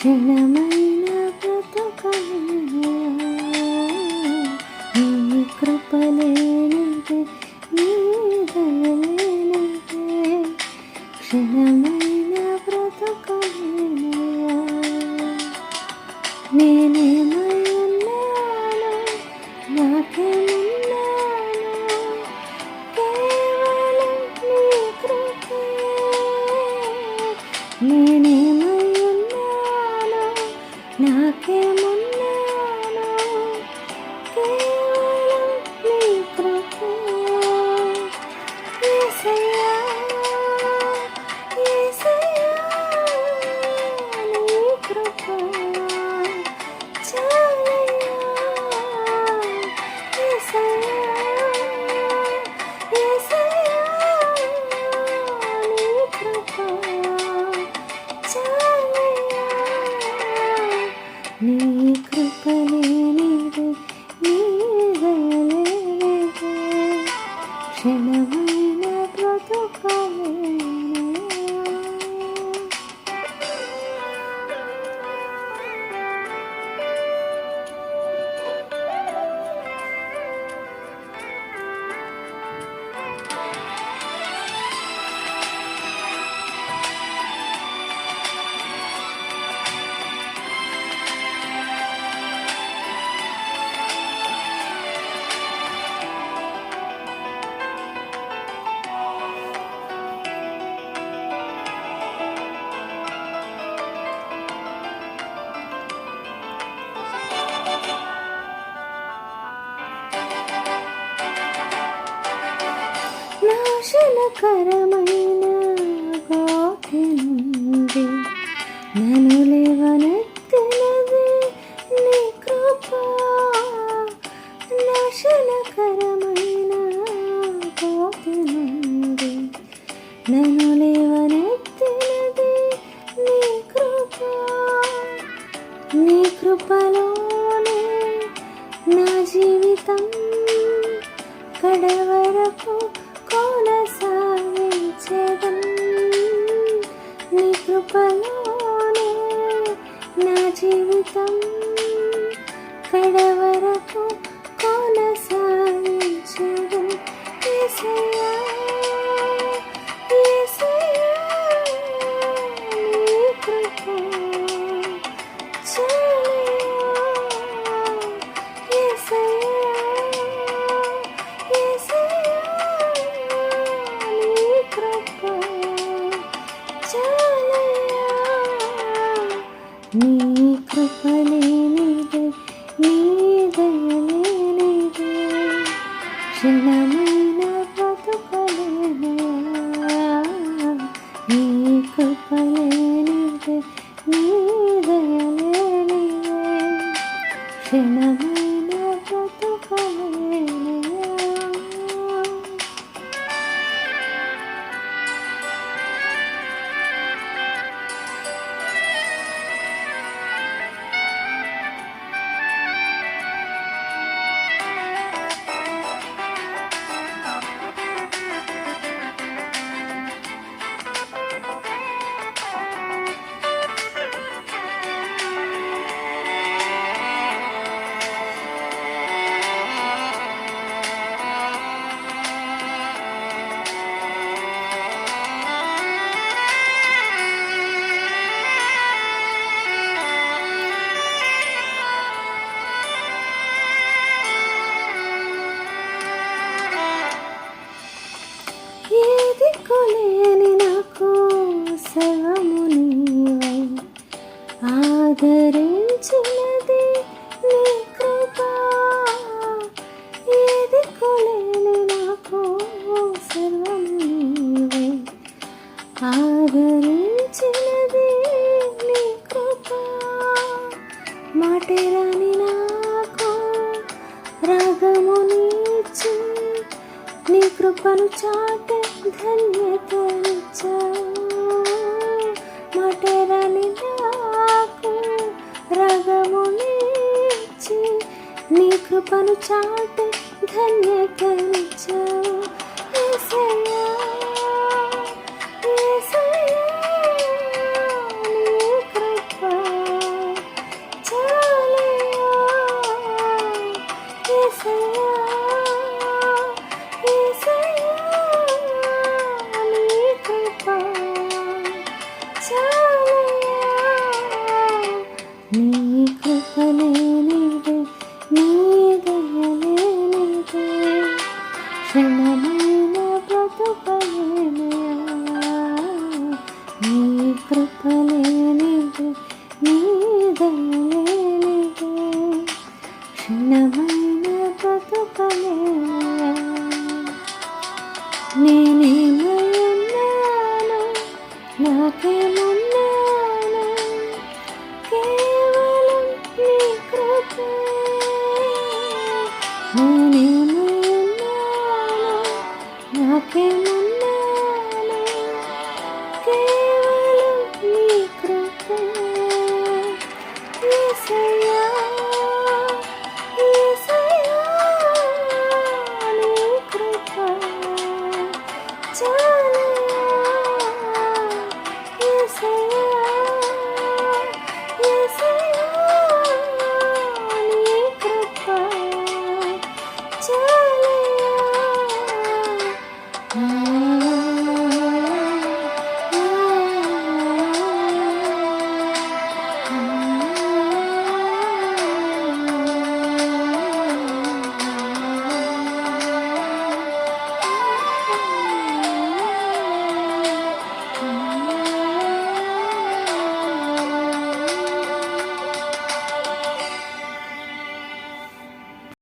క్షణమైన బ్రతుకలేనా నీ కృపలేనిదే నీ దయలేనిదే క్షణమైన బ్రతుకలేనా కేవలం నీ కృపే. క్షణమైన బ్రతుకలేనా నాశనకరమైన గోతి నుండి నన్ను లేవనెత్తినది నీ కృప. నాశనకరమైన గోతి నుండి నన్ను లేవనెత్తినది నీ కృప. నీ కృపలోనే నా జీవితం కడవరకు జీవితం కడవరకు నీ కృపలేనిదే నీ దయలేనిదే క్షణమైన బ్రతుకలేనా నీ కృపలే రాగము నీచి నీ కృపను చాటే ధన్యత మటరని నాకు రగము నీచి నీ కృపను చాటే ధన్యతనిచ్చావు. యేసయ్యా నాకేమున్నాను? కేవలం నీ కృపే. నేనేమున్నాను? నాకేమున్నాను? కేవలం నీ కృపే. ఏసయ్యా ఏసయ్యా నీ కృప. చాలా